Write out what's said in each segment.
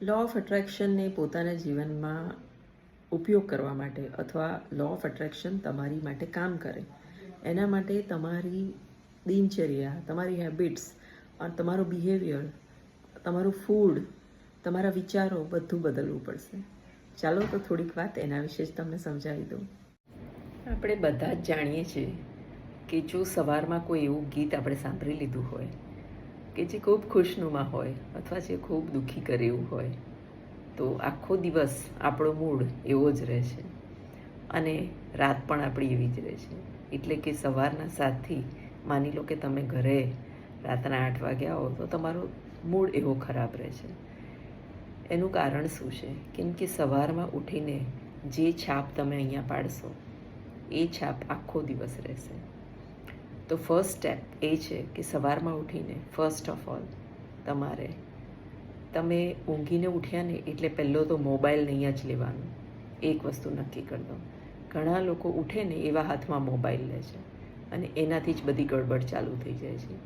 Law of એટ્રેક્શનને પોતાના જીવનમાં ઉપયોગ કરવા માટે અથવા લો ઓફ એટ્રેક્શન તમારી માટે કામ કરે. એના માટે તમારી દિનચર્યા, તમારી હેબિટ્સ અને તમારું બિહેવિયર તમારું ફૂડ તમારા વિચારો બધું બદલવું પડશે. ચાલો તો થોડીક વાત એના વિશે જ તમને સમજાવી દઉં. આપણે બધા જ જાણીએ છીએ કે જો સવારમાં કોઈ એવું ગીત આપણે સાંભળી લીધું હોય કે જે ખૂબ ખુશનુમા હોય અથવા જે ખૂબ દુઃખી કરે એવું હોય, તો આખો દિવસ આપણો મૂડ એવો જ રહે છે. અને રાત પણ આપણી એવી જ રહે છે. એટલે કે સવારના સાતથી માની લો કે તમે ઘરે રાતના આઠ વાગ્યા આવો તો તમારો મૂડ એવો ખરાબ રહે છે. એનું કારણ શું છે? કેમ કે સવારમાં ઉઠીને જે છાપ તમે અહીંયા પાડશો, એ છાપ આખો દિવસ રહેશે. તો ફર્સ્ટ સ્ટેપ એ છે કે સવારમાં ઉઠીને ફર્સ્ટ ઓફ ઓલ તમારે, તમે ઊંઘીને ઉઠ્યા ને એટલે પહેલો તો મોબાઈલ નહીં જ લેવાનો. એક વસ્તુ નક્કી કરી દો. ઘણા લોકો ઉઠે ને એવા હાથમાં મોબાઈલ લે છે અને એનાથી જ બધી ગડબડ ચાલુ થઈ જાય છે.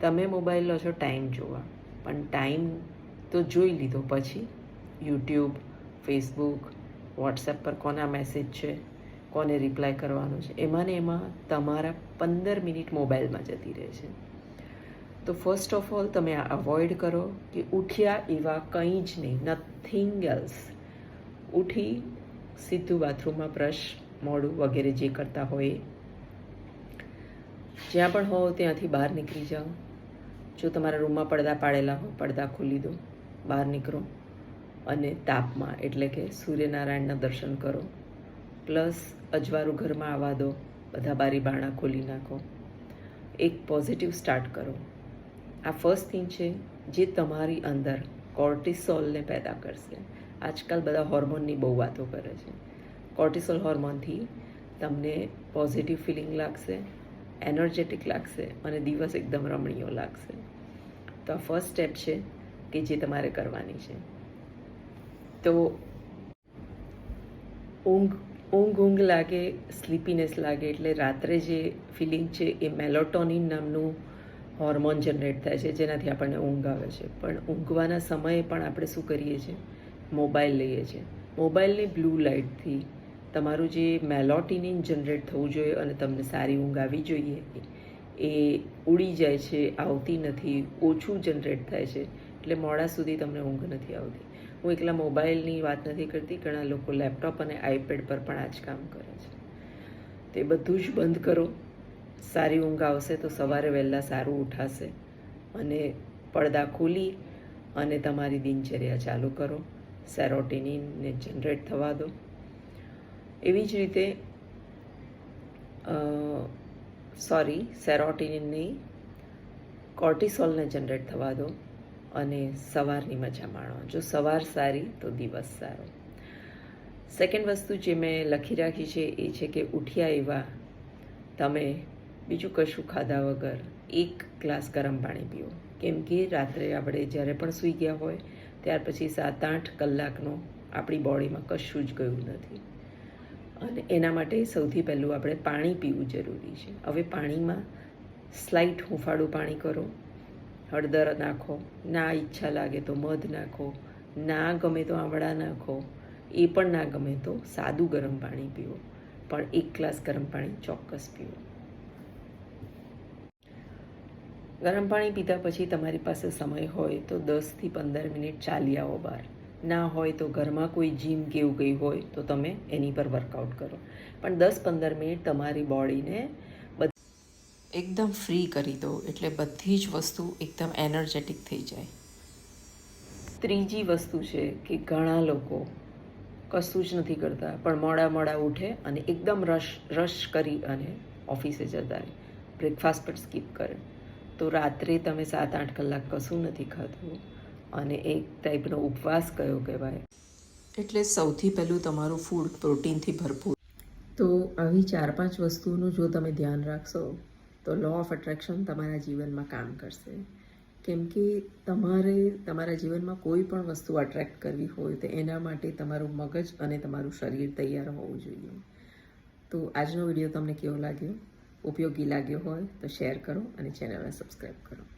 તમે મોબાઈલ લો છો ટાઈમ જોવા. પણ ટાઈમ તો જોઈ લીધો પછી યુટ્યુબ ફેસબુક વોટ્સએપ પર કોના મેસેજ છે? કોને રિપ્લાય કરવાનો છે. એમાં ને એમાં તમારા પંદર મિનિટ મોબાઈલમાં જતી રહે છે. તો ફર્સ્ટ ઓફ ઓલ તમે આ અવોઇડ કરો કે ઉઠ્યા એવા કંઈ જ નહીં નથિંગ એલ્સ ઉઠી સીધું બાથરૂમમાં બ્રશ મોડું વગેરે જે કરતા હોય. જ્યાં પણ હો ત્યાંથી બહાર નીકળી જાઓ. જો તમારા રૂમમાં પડદા પાડેલા હો પડદા ખોલી દો, બહાર નીકળો. અને તાપમાં, એટલે કે સૂર્યનારાયણના દર્શન કરો. પ્લસ અજવાળું ઘરમાં આવવા દો, બધા બારી બારણા ખોલી નાખો. એક પોઝિટિવ સ્ટાર્ટ કરો. આ ફર્સ્ટ થિંગ છે જે તમારી અંદર કોર્ટિસોલને પેદા કરશે. આજકાલ બધા હોર્મોનની બહુ વાતો કરે છે. કોર્ટિસોલ હોર્મોનથી તમને પોઝિટિવ ફિલિંગ લાગશે એનર્જેટિક લાગશે અને દિવસ એકદમ રમણીયો લાગશે. તો આ ફર્સ્ટ સ્ટેપ છે કે જે તમારે કરવાની છે. તો ઊંઘ ઊંઘ ઊંઘ લાગે સ્લીપીનેસ લાગે, એટલે રાત્રે જે ફિલિંગ છે એ મેલોટોનિન નામનું હોર્મોન જનરેટ થાય છે, જેનાથી આપણને ઊંઘ આવે છે. પણ ઊંઘવાના સમયે પણ આપણે શું કરીએ છીએ? મોબાઈલ લઈએ છીએ. મોબાઈલની બ્લુ લાઇટથી તમારું જે મેલોટિનિન જનરેટ થવું જોઈએ અને તમને સારી ઊંઘ આવી જોઈએ, એ ઉડી જાય છે, આવતી નથી, ઓછું જનરેટ થાય છે, એટલે મોડા સુધી તમને ઊંઘ નથી આવતી. હું એકલા મોબાઈલની વાત નથી કરતી, ઘણા લોકો લેપટોપ અને આઈપેડ પર પણ આ જ કામ કરે છે. તે બધું જ બંધ કરો. સારી ઊંઘ આવશે તો સવારે વહેલા સારું ઉઠાશે. અને પડદા ખોલી અને તમારી દિનચર્યા ચાલુ કરો. સેરોટિનિનને જનરેટ થવા દો. એવી જ રીતે સોરી સેરોટિનિન નહીં કોર્ટિસોલને જનરેટ થવા દો. અને સવારની મજા માણો. જો સવાર સારી, તો દિવસ સારો. સેકન્ડ વસ્તુ જે મેં લખી રાખી છે એ છે કે ઉઠ્યા એવા તમે બીજું કશું ખાધા વગર એક ગ્લાસ ગરમ પાણી પીઓ. કેમ કે રાત્રે આપણે જ્યારે પણ સૂઈ ગયા હોય, ત્યાર પછી સાત આઠ કલાકનો આપણી બોડીમાં કશું જ ગયું નથી. અને એના માટે સૌથી પહેલું આપણે પાણી પીવું જરૂરી છે. હવે પાણીમાં સ્લાઇટ હુંફાળું પાણી કરો. હળદર નાખો, ના ઈચ્છા લાગે તો મધ નાખો, ના ગમે તો આંવળા નાખો, એ પણ ના ગમે તો સાદું ગરમ પાણી પીવો, પણ એક ગ્લાસ ગરમ પાણી ચોક્કસ પીવો. ગરમ પાણી પીધા પછી તમારી પાસે સમય હોય તો દસથી પંદર મિનિટ ચાલી આવો બહાર. ના હોય તો ઘરમાં કોઈ જીમ કે એવું કંઈ હોય તો તમે એની પર વર્કઆઉટ કરો. પણ દસ પંદર મિનિટ તમારી બોડીને એકદમ ફ્રી કરી દો એટલે બધી જ વસ્તુ એકદમ એનર્જેટિક થઈ જાય. ત્રીજી વસ્તુ છે કે ઘણા લોકો કશું જ નથી કરતા પણ મોડા મોડા ઉઠે અને એકદમ રશ રશ કરી અને ઓફિસે જતા રહે. બ્રેકફાસ્ટ પણ સ્કીપ કરે. તો રાત્રે તમે સાત આઠ કલાક કશું નથી ખાતું અને એક ટાઈપનો ઉપવાસ કયો કહેવાય. એટલે સૌથી પહેલું તમારું ફૂડ પ્રોટીનથી ભરપૂર. તો આવી ચાર પાંચ વસ્તુનું જો તમે ધ્યાન રાખશો તો લો ઓફ એટ્રેક્શન તમારા જીવનમાં કામ કરશે. કેમ કે તમારે, તમારા જીવનમાં કોઈ પણ વસ્તુ અટ્રેક્ટ કરવી હોય તો એના માટે તમારું મગજ અને તમારું શરીર તૈયાર હોવું જોઈએ. તો આજનો વીડિયો તમને કેવો લાગ્યો? ઉપયોગી લાગ્યો હોય તો શેર કરો અને ચેનલને સબસ્ક્રાઈબ કરો.